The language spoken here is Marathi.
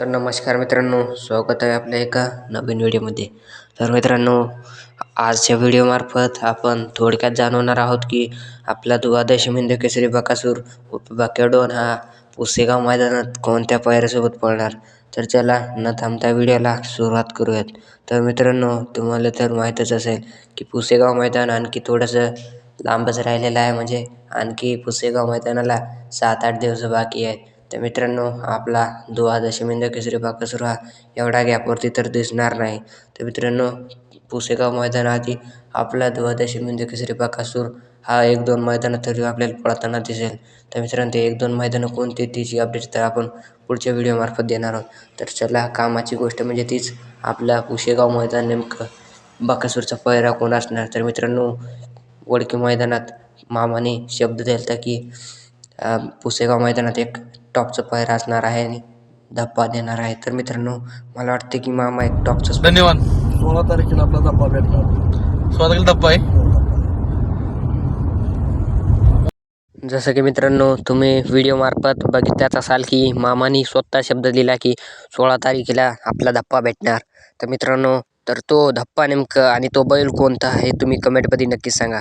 तर नमस्कार मित्रांनो स्वागत आहे आपल्या एका नवीन व्हिडिओमध्ये. तर मित्रांनो आजच्या व्हिडिओमार्फत आपण थोडक्यात जाणवणार आहोत की आपला द्वादश मिंद केसरी बकासूर बकेडोन हा पुसेगाव मैदानात कोणत्या पायऱ्यासोबत पळणार? तर चला न थांबता व्हिडिओला सुरुवात करूयात. तर मित्रांनो तुम्हाला तर माहीतच असेल की पुसेगाव मैदान आणखी थोडंसं लांबच राहिलेलं आहे. म्हणजे आणखी पुसेगाव मैदानाला सात आठ दिवस बाकी आहेत. तर मित्रांनो आपला दुवा मिंद केसरी बाकासूर हा एवढा गॅपवरती तर दिसणार नाही. तर मित्रांनो पुसेगाव मैदानाआधी आपला दुवा मिंद केसरी बाकासूर हा एक दोन मैदानं तरी आपल्याला पळताना दिसेल. तर मित्रांनो ते एक दोन मैदानं कोणती तिची अपडेट तर आपण पुढच्या व्हिडिओमार्फत देणार आहोत. तर चला कामाची गोष्ट म्हणजे तीच आपला पुसेगाव मैदान नेमकं बाकासूरचा पहिरा कोण असणार? तर मित्रांनो वडकी मैदानात मामाने शब्द दिला की पुसेगाव मैदानात एक टॉपचं पहिरा असणार आहे आणि धप्पा देणार आहे. तर मित्रांनो मला वाटते की मामा एक टॉपचं धन्यवाद. सोळा तारखेला आपला धप्पा भेटणार. सोळा तारखेला धप्पा आहे. जसं की मित्रांनो तुम्ही व्हिडिओमार्फत बघितल्याच असाल की मामानी स्वतः शब्द दिला की सोळा तारखेला आपला धप्पा भेटणार. तर मित्रांनो तर तो धप्पा नेमकं आणि तो बैल कोणता हे तुम्ही कमेंटमध्ये नक्कीच सांगा.